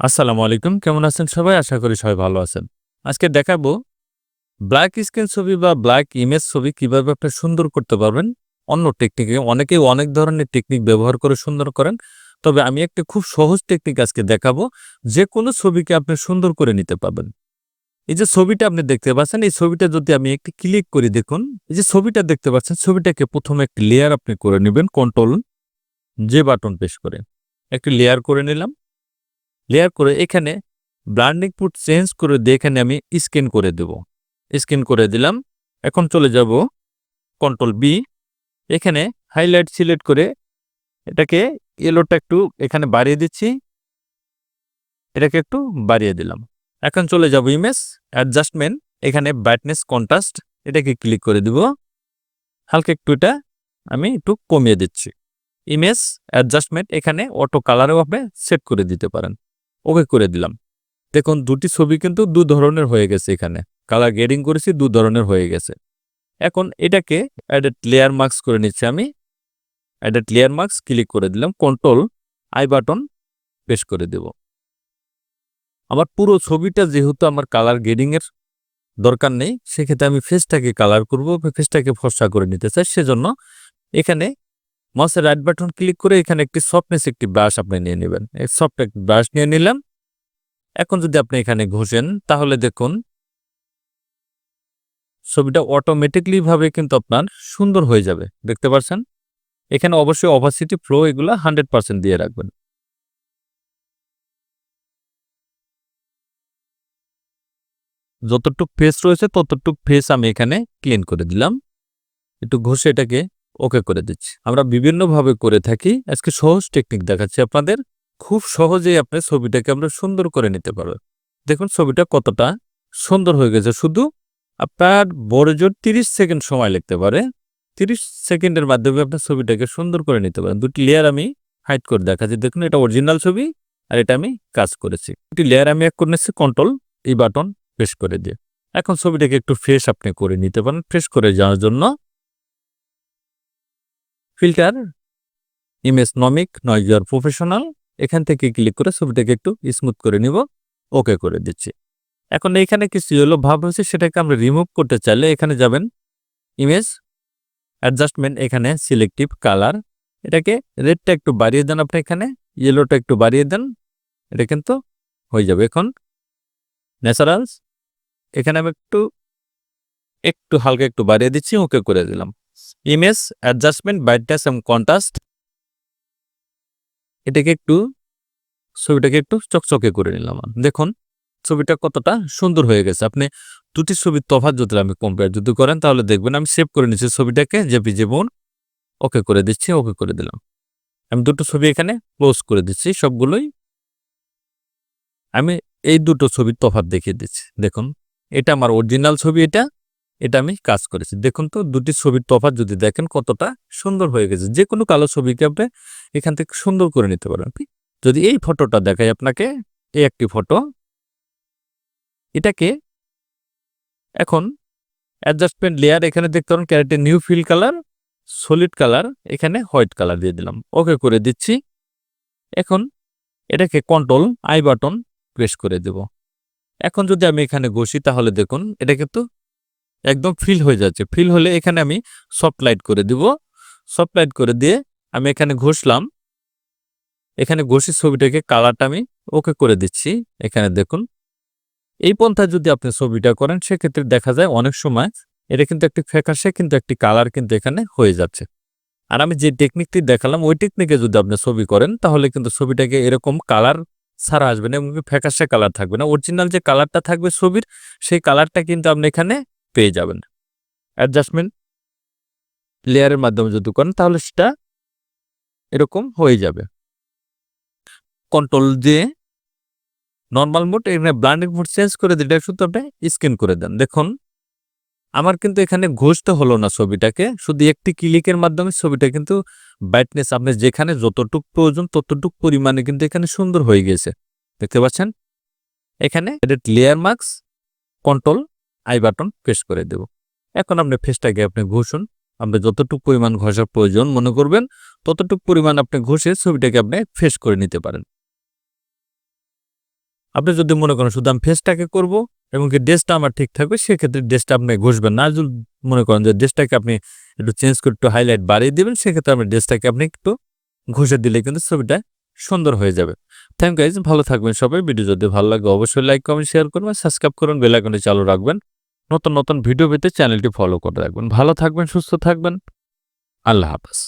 আসসালামু আলাইকুম। কেমন আছেন সবাই? আশা করি সবাই ভালো আছেন। আজকে দেখাবো ব্ল্যাক স্ক্রিন ছবি বা ব্ল্যাক ইমেজ ছবি কীভাবে আপনি সুন্দর করতে পারবেন। অন্য টেকনিকে অনেকেই অনেক ধরনের টেকনিক ব্যবহার করে সুন্দর করেন। তবে আমি একটা খুব সহজ টেকনিক আজকে দেখাবো। যে কোনো ছবিকে আপনি সুন্দর করে নিতে পারবেন। এই যে ছবিটা আপনি দেখতে পাচ্ছেন, এই ছবিটা যদি আমি একটি ক্লিক করি, দেখুন, এই যে ছবিটা দেখতে পাচ্ছেন, ছবিটাকে প্রথমে একটি লেয়ার আপনি করে নেবেন কন্ট্রোল যে বাটন পেশ করে। একটি লেয়ার করে নিলাম। লেয়ার করে এখানে ব্র্যান্ডিং পুট চেঞ্জ করে দিয়ে এখানে আমি স্ক্যান করে দেব। স্ক্যান করে দিলাম। এখন চলে যাব কন্ট্রোল বি এখানে হাইলাইট সিলেক্ট করে এটাকে এলোটা একটু এখানে বাড়িয়ে দিচ্ছি। এটাকে একটু বাড়িয়ে দিলাম। এখন চলে যাব ইমেজ অ্যাডজাস্টমেন্ট এখানে ব্রাইটনেস কন্ট্রাস্ট এটাকে ক্লিক করে দিব। হালকা একটু এটা আমি একটু কমিয়ে দিচ্ছি। ইমেজ অ্যাডজাস্টমেন্ট এখানে অটো কালারও আপনি সেট করে দিতে পারেন। ওকে করে দিলাম। দেখুন, দুটি ছবি কিন্তু দু ধরনের হয়ে গেছে এখানে। কালার গ্রেডিং করেছি, দু ধরনের হয়ে গেছে। এখন এটাকে অ্যাডেড লেয়ার মার্কস করে নিচ্ছি আমি। অ্যাডেড লেয়ার মার্কস ক্লিক করে দিলাম কন্ট্রোল আই বাটন পেশ করে দেব। আমার পুরো ছবিটা যেহেতু আমার কালার গ্রেডিং এর দরকার নেই, সেক্ষেত্রে আমি ফেসটাকে কালার করব ফেসটাকে ফর্সা করে নিতে চাই, সেজন্য এখানে মাউসের রাইট বাটন ক্লিক করে এখানে একটি সফটনেস একটি ব্রাশ আপনি নিয়ে নেবেন। সফট একটি ব্রাশ নিয়ে নিলাম। এখন যদি আপনি এখানে ঘষেন, তাহলে দেখুন, ছবিটা অটোমেটিকলি ভাবে কিন্তু আপনার সুন্দর হয়ে যাবে। দেখতে পাচ্ছেন? এখানে অবশ্যই অভাসিটি ফ্লো এগুলো হান্ড্রেড পার্সেন্ট দিয়ে রাখবেন। যতটুক ফেস রয়েছে, ততটুক ফেস আমি এখানে ক্লিন করে দিলাম। একটু ঘষে এটাকে ওকে করে দিচ্ছি। আমরা বিভিন্নভাবে করে থাকি। আজকে সহজ টেকনিক দেখাচ্ছি আপনাদের। খুব সহজেই আপনি ছবিটাকে আমরা সুন্দর করে নিতে পারবেন। দেখুন ছবিটা কতটা সুন্দর হয়ে গেছে। শুধু আপনার বড় জোর তিরিশ সেকেন্ড সময় লাগতে পারে। তিরিশ সেকেন্ডের মাধ্যমে আপনার ছবিটাকে সুন্দর করে নিতে পারেন। দুটি লেয়ার আমি হাইট করে দেখাচ্ছি। দেখুন এটা অরিজিনাল ছবি আর এটা আমি কাজ করেছি। দুটি লেয়ার আমি এক করে নিচ্ছি। কন্ট্রোল এই বাটন প্রেস করে দিয়ে। এখন ছবিটাকে একটু ফ্রেশ আপনি করে নিতে পারেন। ফ্রেশ করে যাওয়ার জন্য ফিল্টার ইমেজ নমিক নয়জার প্রফেশনাল এখান থেকে ক্লিক করে ছবিটাকে একটু স্মুথ করে নিব ওকে করে দিচ্ছি। এখন এখানে কিছু হলো, ভাব হয়েছে সেটাকে আমরা রিমুভ করতে চাইলে এখানে যাবেন ইমেজ অ্যাডজাস্টমেন্ট এখানে সিলেক্টিভ কালার এটাকে রেডটা একটু বাড়িয়ে দেন আপনি এখানে ইয়েলোটা একটু বাড়িয়ে দেন, এটা কিন্তু হয়ে যাবে। এখন ন্যাচারালস এখানে আমি একটু একটু হালকা একটু বাড়িয়ে দিচ্ছি ওকে করে দিলাম। ইমেজ অ্যাডজাস্টমেন্ট ব্রাইটনেস এবং কন্ট্রাস্ট এটাকে একটু, ছবিটাকে একটু চকচকে করে নিলাম দেখুন, ছবিটা কতটা সুন্দর হয়ে গেছে। আপনি দুটি ছবির তফাৎ যদি আমি কম্পেয়ার যদি করেন, তাহলে দেখবেন আমি সেভ করে নিচ্ছি ছবিটাকে জেপি যেমন ওকে করে দিচ্ছি ওকে করে দিলাম। আমি দুটো ছবি এখানে ক্লোজ করে দিচ্ছি, সবগুলোই। আমি এই দুটো ছবির তফাৎ দেখিয়ে দিচ্ছি। দেখুন, এটা আমার অরিজিনাল ছবি এটা এটা আমি কাজ করেছি। দেখুন তো, দুটি ছবির তফাৎ যদি দেখেন কতটা সুন্দর হয়ে গেছে। যে কোনো কালো ছবিকে আপনি এখান থেকে সুন্দর করে নিতে পারেন। যদি এই ফটোটা দেখাই আপনাকে, এই একটি ফটো। এটাকে এখন অ্যাডজাস্টমেন্ট লেয়ার এখানে দেখতে পারেন ক্যারেটে new fill colour solid colour এখানে হোয়াইট কালার দিয়ে দিলাম। ওকে করে দিচ্ছি। এখন এটাকে কন্ট্রোল আই বাটন প্রেস করে দেব। এখন যদি আমি এখানে ঘষি, তাহলে দেখুন, এটা কিন্তু একদম ফিল হয়ে যাচ্ছে। ফিল হলে এখানে আমি সফট লাইট করে দিব। সফট লাইট করে দিয়ে আমি এখানে ঘষলাম। এখানে ঘষি ছবিটাকে কালারটা আমি ওকে করে দিচ্ছি। এখানে দেখুন। এই পন্থায় যদি আপনি ছবিটা করেন, সেক্ষেত্রে দেখা যায় অনেক সময় এটা কিন্তু একটি ফ্যাকাশে কিন্তু একটি কালার কিন্তু এখানে হয়ে যাচ্ছে। আর আমি যে টেকনিকটি দেখালাম, ওই টেকনিকে যদি আপনি ছবি করেন, তাহলে কিন্তু ছবিটাকে এরকম কালার ছাড়া আসবে না এবং ফ্যাকাশে কালার থাকবে না। অরিজিনাল যে কালারটা থাকবে ছবির, সেই কালারটা কিন্তু আপনি এখানে পেয়ে যাবেন। অ্যাডজাস্টমেন্ট লেয়ারের মাধ্যমে যদি করেন, তাহলে সেটা এরকম হয়ে যাবে। কন্ট্রোল দিয়ে নর্মাল মোড, এখানে ব্লান্ডিং মোড চেঞ্জ করে দিলে শুধু আপনি স্ক্যান করে দেন। দেখুন, আমার কিন্তু এখানে ঘষতে হলো না ছবিটাকে, শুধু একটি ক্লিকের মাধ্যমে ছবিটা কিন্তু ব্রাইটনেস আপনি যেখানে যতটুক প্রয়োজন, ততটুক পরিমাণে কিন্তু এখানে সুন্দর হয়ে গেছে। দেখতে পাচ্ছেন? এখানে layer marks control I button press করে দেব। এখন আপনি ফেসটাকে আপনি ঘষুন। আপনি যতটুকু পরিমাণ ঘষার প্রয়োজন মনে করবেন, ততটুকু পরিমাণ আপনি ঘষে ছবিটাকে আপনি ফেস করে নিতে পারেন। আপনি যদি মনে করেন শুধু আমি ফেসটাকে করব এবং কি ড্রেসটা আমার ঠিক থাকবে, সেক্ষেত্রে ড্রেসটা আপনি ঘষবেন না। যদি মনে করেন যে ড্রেসটাকে আপনি একটু চেঞ্জ করে একটু হাইলাইট বাড়িয়ে দেবেন, সেক্ষেত্রে আপনি ড্রেসটাকে আপনি একটু ঘষে দিলে কিন্তু ছবিটা সুন্দর হয়ে যাবে। থ্যাংক গাইজ ভালো থাকবেন সবাই। ভিডিও যদি ভালো লাগে, অবশ্যই লাইক কমেন্ট শেয়ার করবেন। সাবস্ক্রাইব করুন বেল আইকনটি চালু রাখবেন। নতুন নতুন ভিডিও পেতে চ্যানেলটি ফলো করে রাখবেন। ভালো থাকবেন সুস্থ থাকবেন। আল্লাহ হাফেজ।